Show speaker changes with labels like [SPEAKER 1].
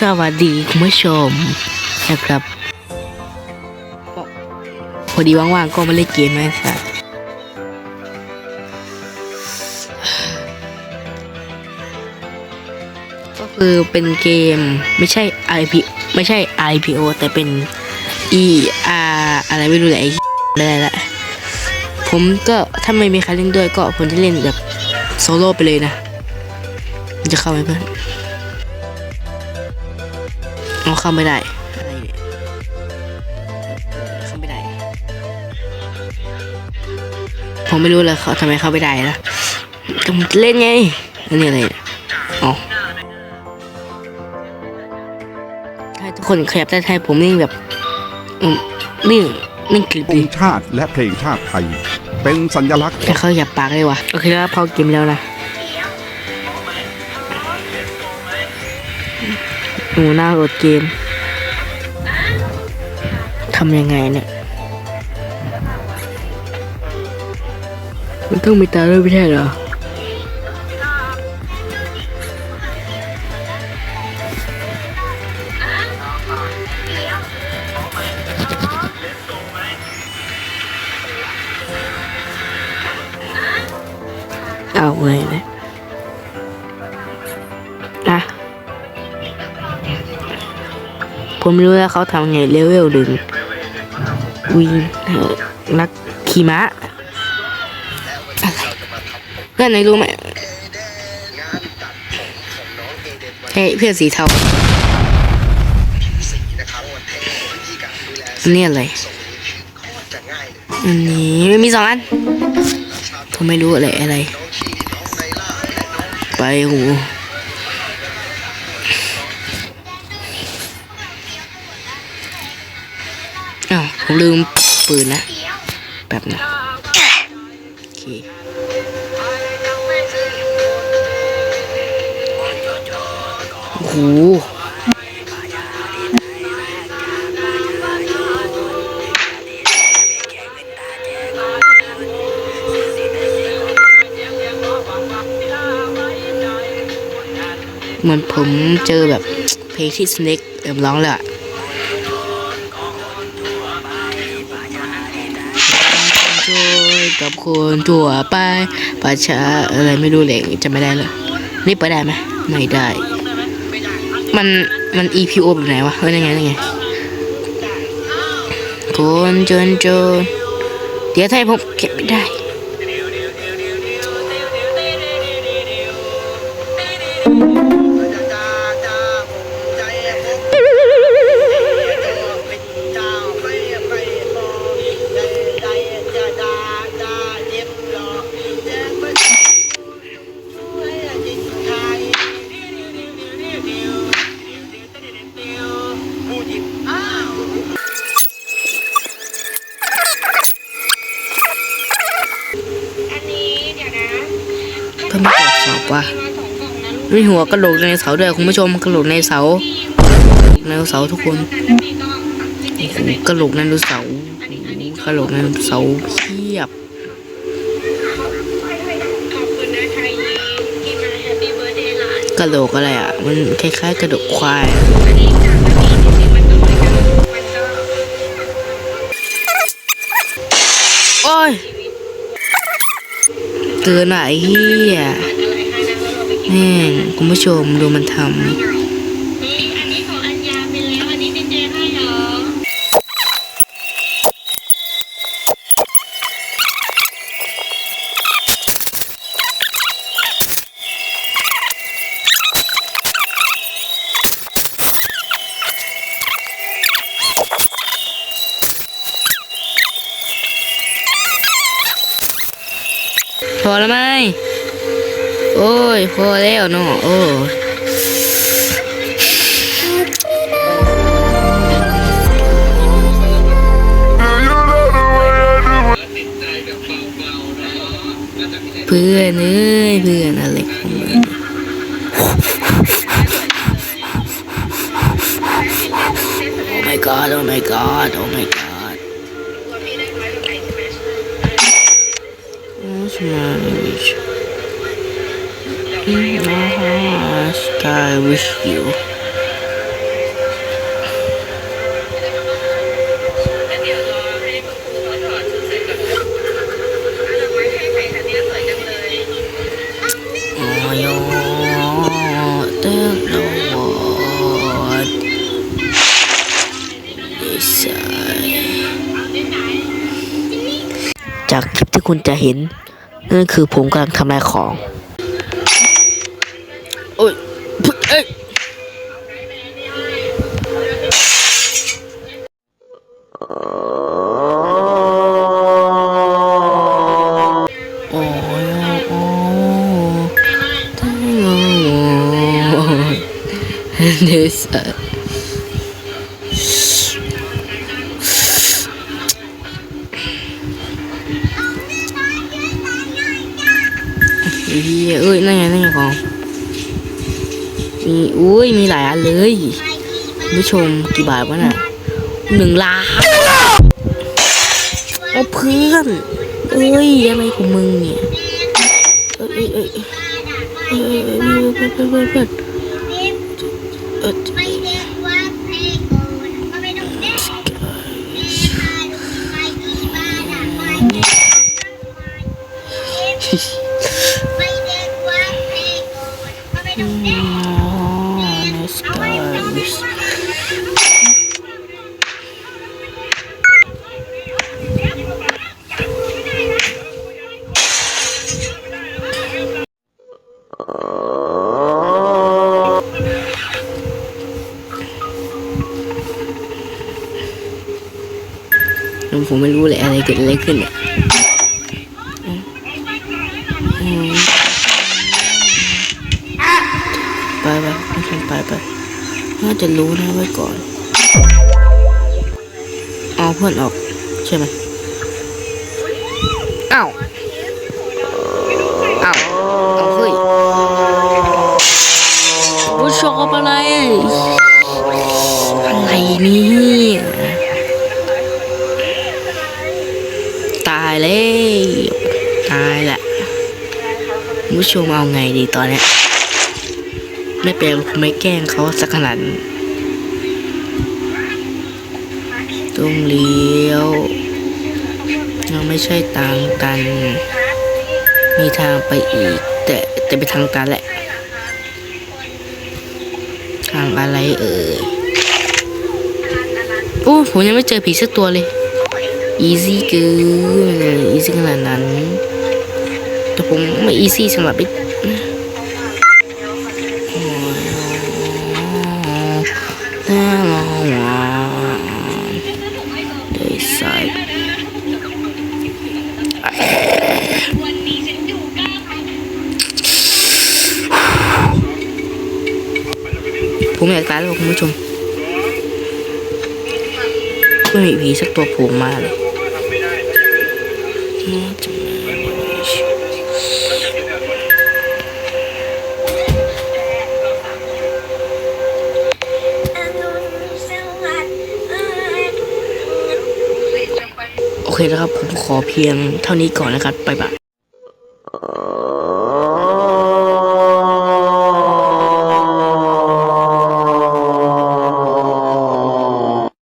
[SPEAKER 1] สวัสดีคุณผู้ชมนะครับ พอดีว่างๆก็มาเล่นเกมไหมครับก็คือเป็นเกมไม่ใช่ IP ไม่ใช่ IPO แต่เป็น E R อะไรไม่รู้แหละไอ้อะไรละผมก็ถ้าไม่มีใครเล่นด้วยก็ผมจะเล่นแบบโซโล่ไปเลยนะมันจะเข้าไหมเพื่อน เอาเข้าไม่ได้อะไรเนี่ยเข้าไม่ได้ ผมไม่รู้เลยเขาทำไมเข้าไม่ได้ล่ะก็มันเล่นไงอันนี้อะไรเนี่ยอ๋อถ้าทุกคนขยับได้ไทยผมนิ่งแบบอืมนิ่งนิ่งกริบ
[SPEAKER 2] ธ
[SPEAKER 1] เล
[SPEAKER 2] ง
[SPEAKER 1] ย
[SPEAKER 2] ชาติและเพลงชาติไทย เป็นสัญลักษณ์
[SPEAKER 1] แต่เขาหยับปากเลยวะโอเคแล้วพอเกมแล้วนะ หนูหน้าโหลดเกมทำยังไงเนี่ย มันต้องมีตาด้วยไม่ใช่เหรอเอาเลยนะ ผมรู้แล้วเขาทำไงเลเวลดึงวิงเอ่อนักขี่ม้าเพื่อนไหนรู้ไหมเฮ้เพื่อนสีเทาอันนี้อะไรอันนี้ไม่มีสองอันผมไม่รู้อะไรอะไร ไปหู ผมลืมปืนนะแบบนะโอเคโอ้โหเหมือนผมเจอแบบเพลงที่สเน็กเอ็มร้องเลยอะ กับคนทั่วไปประชาอะไรไม่รู้เลยจะไม่ได้เลยนี่เปิดได้ไหมไม่ได้ มันมัน EPO แบบไหนวะเฮ้ยยังไงยังไงคนจนจนเดี๋ยวถ้าผมเก็บไม่ได้ ก็ไม่ตรวจสอบว่ะมีหัวกระโหลกในเสาด้วยคุณผู้ชมกระโหลกในเสาในเสาทุกคน
[SPEAKER 3] กระ
[SPEAKER 1] โหลกไดโนเสากระโหลกไดโนเสาเพียบ
[SPEAKER 3] ๆขอบคุณนะไทยยีที่มาแฮปปี้เบิร์ดเดย์หลาน
[SPEAKER 1] กระโหลกอะไรอะ มันคล้ายๆกระดูกควาย
[SPEAKER 3] เหมือนกันมันก็
[SPEAKER 1] โอ้ย เกินอะไอ้เหี้ย
[SPEAKER 3] อะไรให้นะแม่
[SPEAKER 1] งคุณผู้ชมดูมันทำ พอแล้วไหมโอ้ย พอแล้วเนาะโอ้เพื่อนเอ้ยเพื่อนอะไรของมึง Oh my god, oh my god, oh my god. marriage. In my heart, I wish you. Desire. จากคลิปที่คุณจะเห็น นั่นคือผมกำลังทำลายของ โอ้ยเอ้ย เฮ้ยเอ้ยนั่นไงนั่นไงของมีอุ้ยมีหลายอันเลยผู้ชมกี่บาทวะน่ะหนึ่งล้านเอาเพื่อนเอ้ยอะไรของมึงเนี่ยเอ้ยเอ้ยเอ้ยเอ้ยเอ้ยเพื่อนเพื่อนเพื่อนเพื่อนเออ
[SPEAKER 3] ไม่
[SPEAKER 1] รู้เลยอะไรเกิดอะไรขึ้นเนี่ยไปไปไม่ใช่ไปไปน่าจะรู้นะไว้ก่อนเอาเพื่อนออกใช่ไหมอ้าว ผู้ชมเอาไงดีตอนเนี้ยไม่เป็นไรผมไม่แกล้งเขาสักขนาดนั้นต้องเลี้ยวยังไม่ใช่ทางตัน มีทางไปอีก แต่แต่เป็นทางตันแหละ ทางอะไรเอ่ยโอ้ผมยังไม่เจอผีสักตัวเลย อีซี่เกินอีซี่ขนาดนั้น แต่ผมไม่อีซี่สำหรับไอ้น่าลองว่ะได้ใส่
[SPEAKER 3] วันนี้ฉันอยู่กล้าไป
[SPEAKER 1] ผมอยากตายแล้วคุณผู้ชมไม่มีผีสักตัวผล่มาเลย เคแล้วครับ ผมขอเพียงเท่านี้ก่อนนะครับบ๊ายบาย